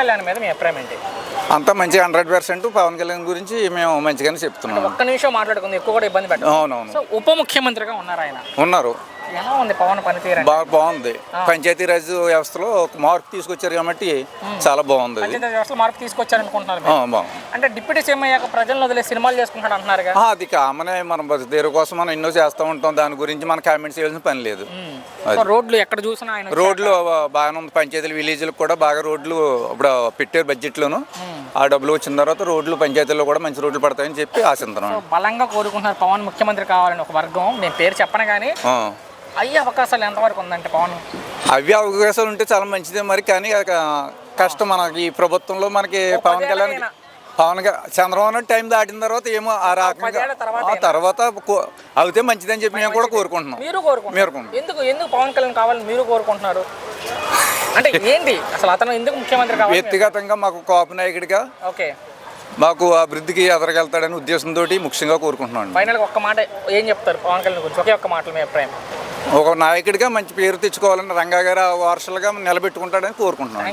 కళ్యాణ్ మీద మీ అభిప్రాయం ఏంటి? అంతా మంచిగా హండ్రెడ్ పర్సెంట్ పవన్ కళ్యాణ్ గురించి మేము మంచిగానే చెప్తున్నాం. ఒక్క నిమిషం మాట్లాడుకుంది ఎక్కువ కూడా ఇబ్బంది పెట్టదు అవునవును. సో ఉప ముఖ్యమంత్రిగా ఉన్నారు ఆయన. ఉన్నారు. ఎలా ఉంది పవన్ పనితీరు? బాగా బాగుంది. పంచాయతీరాజ్ వ్యవస్థలో ఒక మార్పు తీసుకొచ్చారు కాబట్టి చాలా బాగుంది వ్యవస్థలో మార్పు మీరు. బాగుంది. అంటే డిప్యూటీ సీఎం అయ్యాక ప్రజలను వదిలే సినిమాలు చేసుకుంటాడు అంటున్నారుగా ఆ, అది కామనే మనం దేని కోసం మనం ఎన్నో చేస్తూ ఉంటాం దాని గురించి మనం కామెంట్స్ చేయాల్సిన పని లేదు. రోడ్లు ఎక్కడ చూసినా ఆయన రోడ్లు బాగానే ఉంది. పంచాయతీలు విలేజ్లకు కూడా బాగా రోడ్లు ఇప్పుడు పెట్టారు బడ్జెట్లోను. ఆ డబ్బులు వచ్చిన తర్వాత రోడ్లు పంచాయతీల్లో కూడా మంచి రోడ్లు పడతాయని చెప్పి ఆశిస్తున్నాం సో బలంగా కోరుకుంటున్నారు పవన్ ముఖ్యమంత్రి కావాలని ఒక వర్గం. నేను పేరు చెప్పను కానీ. అయ్యే అవకాశాలు ఎంతవరకు ఉందంటే పవన్? అవి అవకాశాలు ఉంటే చాలా మంచిదే మరి కానీ కష్టం మనకి ఈ ప్రభుత్వంలో మనకి పవన్ కళ్యాణ్. పవన్ చంద్రబాబు నాయుడు టైం దాటిన తర్వాత ఏమో ఆ రకంగా ఆ తర్వాత అవుతే మంచిదని చెప్పి మేము కూడా కోరుకుంటున్నాం. మీరు మేరుకుంటున్నాం. ఎందుకు ఎందుకు పవన్ కళ్యాణ్ కావాలని మీరు కోరుకుంటున్నారు? అంటే ఏంటి అసలు అతను ఎందుకు ముఖ్యమంత్రి కావాలి? వ్యక్తిగతంగా మాకు కోప నాయకుడిగా ఓకే. మాకు అభివృద్ధికి ఎదరగలుగుతాడని ఉద్దేశంతో ముఖ్యంగా కోరుకుంటున్నాం ఫైనల్గా ఒక్క మాట ఏం చెప్తారు పవన్ కళ్యాణ్ గురించి? ఒకే ఒక్క మాటలు మీ అభిప్రాయం. ఒక నాయకుడిగా మంచి పేరు తెచ్చుకోవాలని రంగా గారు వారసులుగా నిలబెట్టుకుంటాడని కోరుకుంటున్నాను.